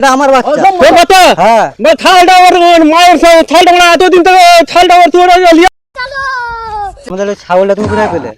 এটা আমার বাচ্চা তোর বাচ্চা হ্যাঁ বা ছালটা ওর ওর মায়ের সা- ছালটা মানে এতদিন থেকে ছালটা ওর তোর লিয়া আমাদের ওই ছাগলটা তুমি কোথায় পেলে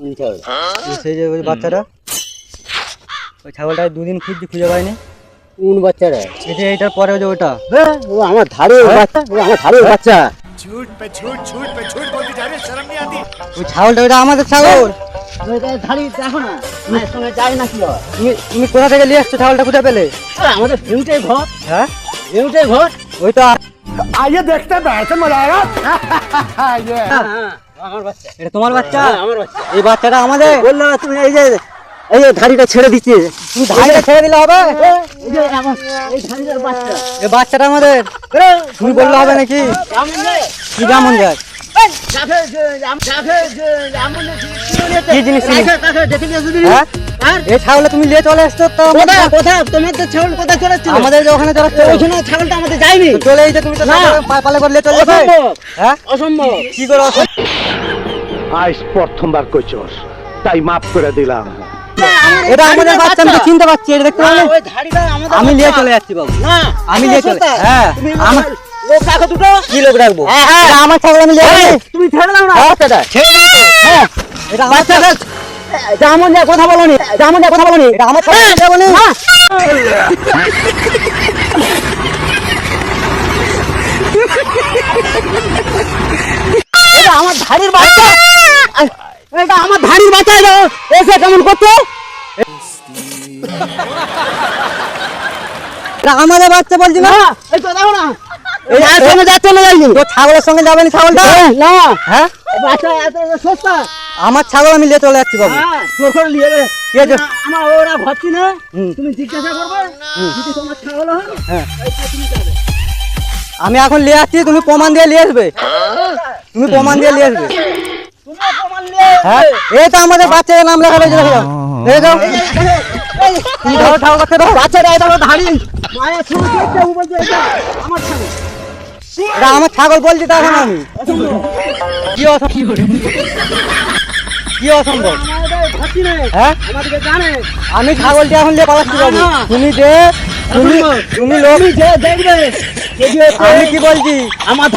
এই সেই যে ওই বাচ্চাটা ওই ছাগলটা দুদিন খুঁজছি খুঁজে পাইনি কোন বাচ্চারা এই যে এইটার পরে ওই যে ওটা হ্যাঁ ও আমার ধারে বাচ্চা ও আমার ধারে বাচ্চা झूठ पे झूठ झूठ पे झूठ बोलती जा रही है शर्म नहीं आती ওই ছাগলটা ওইটা আমাদের ছাগল তুমি কোথা থেকে নিয়ে পেলে? হ্যাঁ? দেখতে হ্যাঁ, হ্যাঁ, হ্যাঁ, তোমার বাচ্চা? এই বাচ্চাটা আমাদের? তুমি এই যে এই ধাড়িটা ছেড়ে দিচ্ছে। তুমি ধাড়িটা ছেড়ে দিলে হবে? বাচ্চাটা আমাদের? তুমি বললে হবে নাকি? কি কেমন যায় প্রথমবার তাই মাফ করে দিলাম। এটা আমাদের বাচ্চা আমি চিনতে পারছি আমি নিয়ে চলে যাচ্ছি বাবু। আমি নিয়ে চলে হ্যাঁ আমার লোক রাখো দুটো? কি লোক রাখব হ্যাঁ, হ্যাঁ। আমার ছাগল আমি তুমি ছেড়ে দাও না। হ্যাঁ। ছেড়ে দাও। হ্যাঁ এটা আমার যা কথা বলনি। যেমন যা কথা বলনি। এটা আমার ছাগল নিয়ে যাব নি। আমার ধাড়ির বাচ্চা। এটা আমার ধাড়ির বাচ্চা এটা এসে কেমন করতো আমাদের বাচ্চা বলছি না? না এই তো দেখো না। এই আর সঙ্গে যাচ্ছে না যাইনি তো ছাগলের সঙ্গে যাবে না ছাগলটা? না হ্যাঁ? বাচ্চা এত সস্তা। আমার ছাগল আমি নিয়ে চলে যাচ্ছি বাবু। হ্যাঁ তোর নিয়ে যাবে। আছে? আমার ওরা ভাবছি না। তুমি জিজ্ঞাসা করবে। যদি তোমার ছাগল হয় হ্যাঁ। আমি এখন নিয়ে আসছি তুমি প্রমাণ দিয়ে নিয়ে আসবে। তুমি প্রমাণ দিয়ে নিয়ে আসবে। তুমি হ্যাঁ? এই তো আমাদের বাচ্চার নাম লেখা রয়েছে দেখো এই তো তুমি ধরো ঠাকুর করতে এটা ধাড়ি। মায়ের এটা আমার ছাগল। আমার ছাগল বলছি তো এখন আমি। কি অসম্ভব? কি অসম্ভব? না হ্যাঁ? আমি ছাগলটি এখন নিয়ে পালাচ্ছি তুমি যে তুমি তুমি লোক যে দেখবে আমি কি বলছি? আমার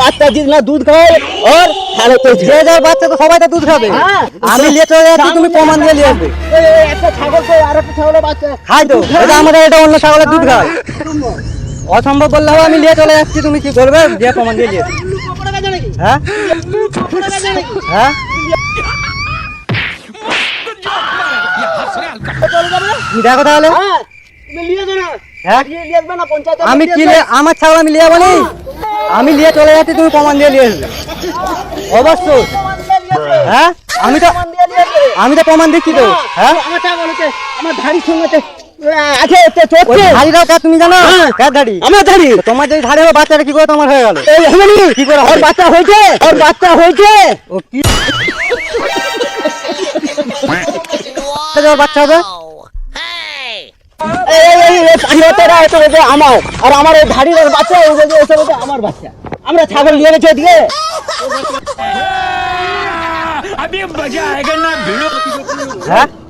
বাচ্চা জিতনা দুধ খায় ওর তাহলে তো যে যার বাচ্চা তো সবাই তো দুধ খাবে। হ্যাঁ। আমি নিয়ে চলে যাচ্ছি তুমি প্রমাণ দিয়ে নিয়ে আসবে। একটা ছাগল তো আর একটা ছাগলের বাচ্চা। খাই তো। এটা আমাদের এটা অন্য ছাগলের দুধ খায়। অসম্ভব বললে আমি নিয়ে চলে যাচ্ছি, তুমি কি করবে? দিয়ে প্রমাণ দিয়ে দিয়ে হ্যাঁ? হ্যাঁ? দেখো তাহলে। হ্যাঁ? আমি আমার আমি নিয়ে আমি নিয়ে চলে যাচ্ছি, তুমি প্রমাণ দিয়ে নিয়ে হ্যাঁ? আমি তো আমি তো প্রমাণ দিচ্ছি তো। হ্যাঁ? তো, আহ, আছে তো ওই চড়ছে ধাড়িটাও কার তুমি জানো হ্যাঁ। কার ধাড়ি আমার ধাড়ি তো তোমার যদি ধাড়ি হবে বাচ্চাটা কি করে তোমার হয়ে গেল এই হবে নি? কি করে ওর হবে? বাচ্চা হয়েছে ওর বাচ্চা হয়েছে ও কি ওর বাচ্চা হবে এই, এই, এই, এই পাখি বাচ্চাটা এসে বলছে আমার আর আমার এই ধাড়ির ওর বাচ্চা ও বলছে এসে বলছে আমার বাচ্চা আমরা ছাগল নিয়ে গেছি ওদিকে अभी मजा आएगा ना भिड़ो হ্যাঁ আমি নিয়ে এসে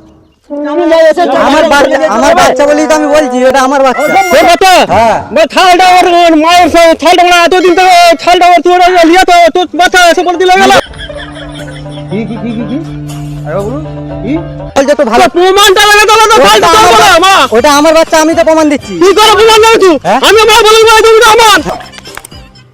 আমার আমার বাচ্চা বলেই তো আমি বলছি এটা আমার বাচ্চা। তোর বাচ্চা। হ্যাঁ। বা ওর ওর মায়ের সা- মানে এতদিন থেকে ছালটা ওর তোর লিয়া তো তোর বাচ্চা এসে বলে দিলে গেল। ওটা আমার বাচ্চা আমি তো প্রমাণ দিচ্ছি। তুই করে প্রমাণ দেবে হ্যাঁ? আমি মা বলি তুমি তো আমার।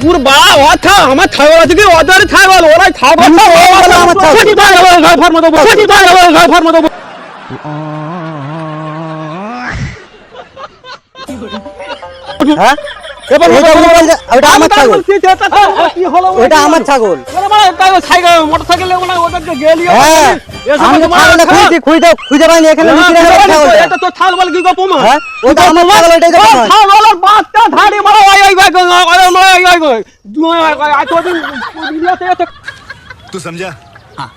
পুর অথা আমার ছাগল আছে কি ওদের ছাগল ওরাই বলো আমার। সেটি ঘর ঘর ফার্ম হ্যাঁ এবার ওইটা তুমি বলছো, ওইটা আমার ছাগল কি হলো ওইটা আমার ছাগল মোটরসাইকেল ওদেরকে গেলি হ্যাঁ আমি তো ছাগলটা খুঁজছি খুঁজে খুঁজে পাইনি এখানে লুকিয়ে রাখা ছাগলটা এটা তো ছাগল বলে কি গো প্রমাণ হ্যাঁ ওটা আমার ছাগল ওইটাই তো প্রমাণ। ছাগলের বাচ্চা ধাড়ি মারা ওই ওই ওই ওই ওই ওই ওই দুই এতদিন দুনিয়াতে এত तू समझा हाँ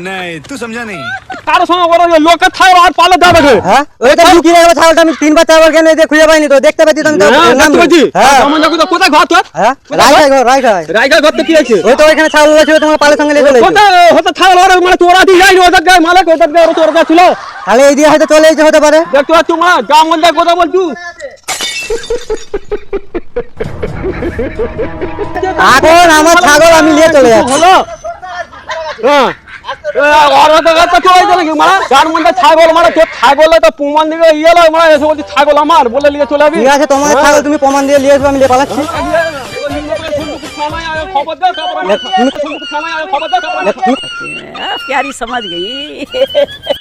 नहीं तू समझा नहीं কারও সঙ্গে বড় লোকের ছাগল আর পালে যাবে রে। হ্যাঁ? ওইটা লুকিয়ে রাখা ছাগলটা? আমি তিনবার চারবার কেন খুঁজে পাইনি তো। দেখতে পাচ্ছি তো হ্যাঁ নাম। হ্যাঁ। আমার তো কোথায় ঘর তোর? হ্যাঁ? রাইট ঘর? হয় ঘর তো কি আছে? ওই তো ওইখানে ছাগল ছিল তোমার পালের সঙ্গে লেগে চলে কোথায় হতে ছাগল ওরা মানে তোরা ওদের গায়ে মালিক ওদের গায়ে ওরা তোরা ছিল। তাহলে এই দিয়ে হয়তো চলে এসেছে হতে পারে। দেখতে পাচ্ছ মা যা মন দেয় কথা বলছু। এখন আমার ছাগল আমি নিয়ে চলে যাচ্ছি। হ্যাঁ। ছাগল মানে তোর ছাগলে তো প্রমাণ দিকে ইয়ে লাগে মানে এসে বলছি ছাগল আমার বলে নিয়ে চলে যাবি ঠিক আছে তোমার ছাগল তুমি প্রমাণ দিয়ে নিয়ে আসবে আমি নিয়ে পালাচ্ছি খবর দাও খবর দাও খবর দাও प्यारी समझ गई